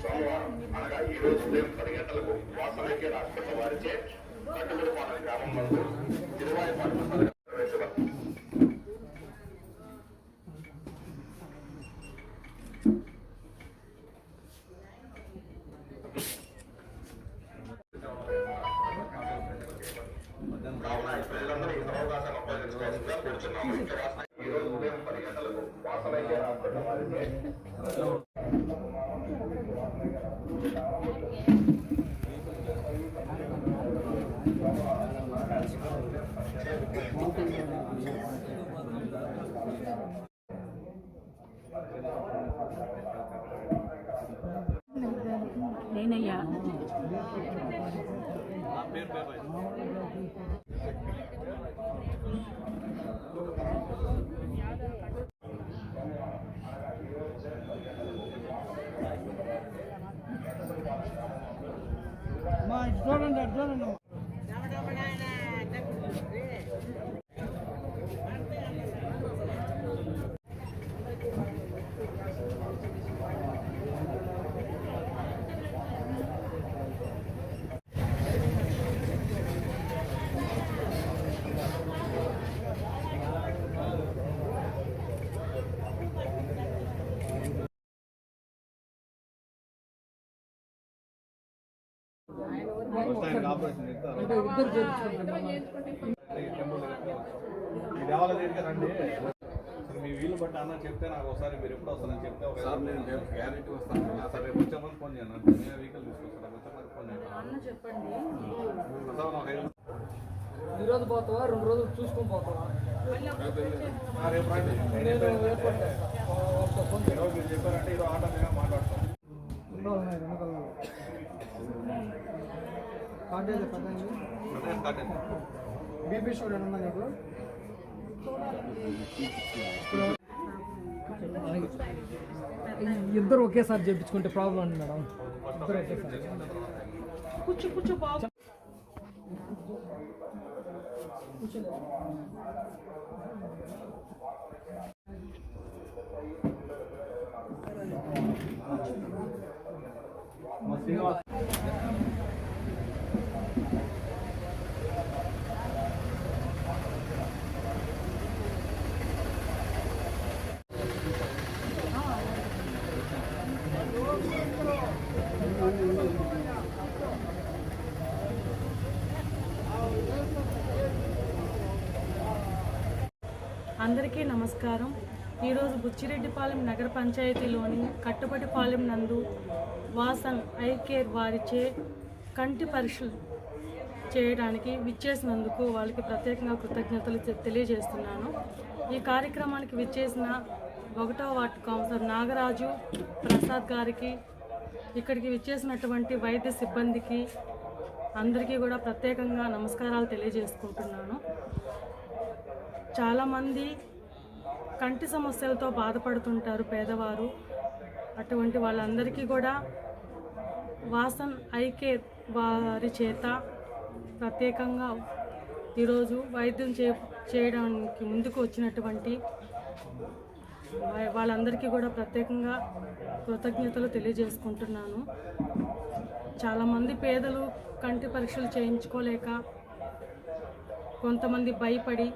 సోమవారం వన్ ఈ రోజు ఫోర్ పది గంటలకు ఈ రోజు ఉదయం పది గంటలకు వాసవికి హాస్పిటల్ వారిచే నేనయ్యా. చూడండి చూడండి. ఈ దేవాలయం దగ్గరికి రండి. మీ వీలు బట్టి అన్న చెప్తే నాకు ఒకసారి మీరు ఎప్పుడు వస్తారని చెప్తే ఒక సార్ నేను గ్యారెంటీ వస్తాను. సరే రేపు వచ్చామని ఫోన్ చేయండి. అంటే నేను వెహికల్ తీసుకొస్తాను. వచ్చామని ఫోన్ చేయండి. అన్న చెప్పండి. ఈ రోజు పోతావా? రెండు రోజులు చూసుకొని పోతావా? రేపు రండి. చెప్పారంటే ఈరోజు ఆటో మీద మాట్లాడతాం పదండి బీపీ షుగర్ నీకు ఇద్దరు ఒకేసారి చేయించుకుంటే ప్రాబ్లం అండి మేడం? ఇద్దరు ఒకేసారి. కూర్చో కూర్చో బాబు. మా శ్రీనివాస్ అందరికీ నమస్కారం. ఈరోజు బుచ్చిరెడ్డిపాలెం నగర పంచాయతీలోని కట్టుబడిపాలెం నందు వాసన్ ఐ కేర్ వారిచే కంటి పరీక్షలు చేయడానికి విచ్చేసినందుకు వాళ్ళకి ప్రత్యేకంగా కృతజ్ఞతలు తె- తెలియజేస్తున్నాను. ఈ కార్యక్రమానికి విచ్చేసిన ఒకటో వార్డు కౌన్సిలర్ నాగరాజు ప్రసాద్ గారికి ఇక్కడికి విచ్చేసినటువంటి వైద్య సిబ్బందికి అందరికీ కూడా ప్రత్యేకంగా నమస్కారాలు తెలియజేసుకుంటున్నాను. చాలామంది కంటి సమస్యలతో బాధపడుతుంటారు పేదవారు. అటువంటి వాళ్ళందరికీ కూడా వాసన్ ఐ కేర్ వారి చేత ప్రత్యేకంగా ఈరోజు వైద్యం చే చేయడానికి ముందుకు వచ్చినటువంటి వాళ్ళందరికీ కూడా ప్రత్యేకంగా కృతజ్ఞతలు తెలియజేసుకుంటున్నాను. చాలామంది పేదలు కంటి పరీక్షలు చేయించుకోలేక కొంతమంది భయపడి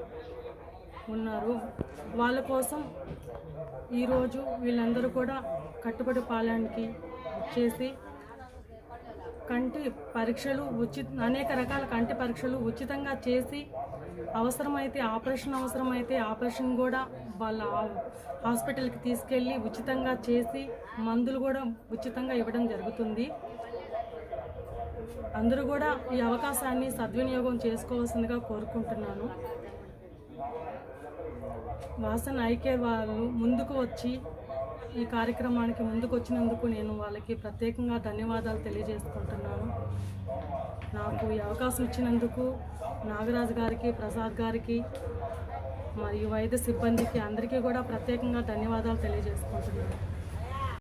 ఉన్నారు. వాళ్ళ కోసం ఈరోజు వీళ్ళందరూ కూడా కట్టుబడి పాలనకి చేసి కంటి పరీక్షలు ఉచిత అనేక రకాల కంటి పరీక్షలు ఉచితంగా చేసి అవసరమైతే ఆపరేషన్ అవసరమైతే ఆపరేషన్ కూడా వాళ్ళ హాస్పిటల్కి తీసుకెళ్ళి ఉచితంగా చేసి మందులు కూడా ఉచితంగా ఇవ్వడం జరుగుతుంది. అందరూ కూడా ఈ అవకాశాన్ని సద్వినియోగం చేసుకోవాల్సిందిగా కోరుకుంటున్నాను. వాసన ఐకే వాళ్ళు ముందుకు వచ్చి ఈ కార్యక్రమానికి ముందుకు వచ్చినందుకు నేను వాళ్ళకి ప్రత్యేకంగా ధన్యవాదాలు తెలియజేసుకుంటున్నాను. నాకు ఈ అవకాశం ఇచ్చినందుకు నాగరాజు గారికి ప్రసాద్ గారికి మరియు వైద్య సిబ్బందికి అందరికీ కూడా ప్రత్యేకంగా ధన్యవాదాలు తెలియజేసుకుంటున్నాను.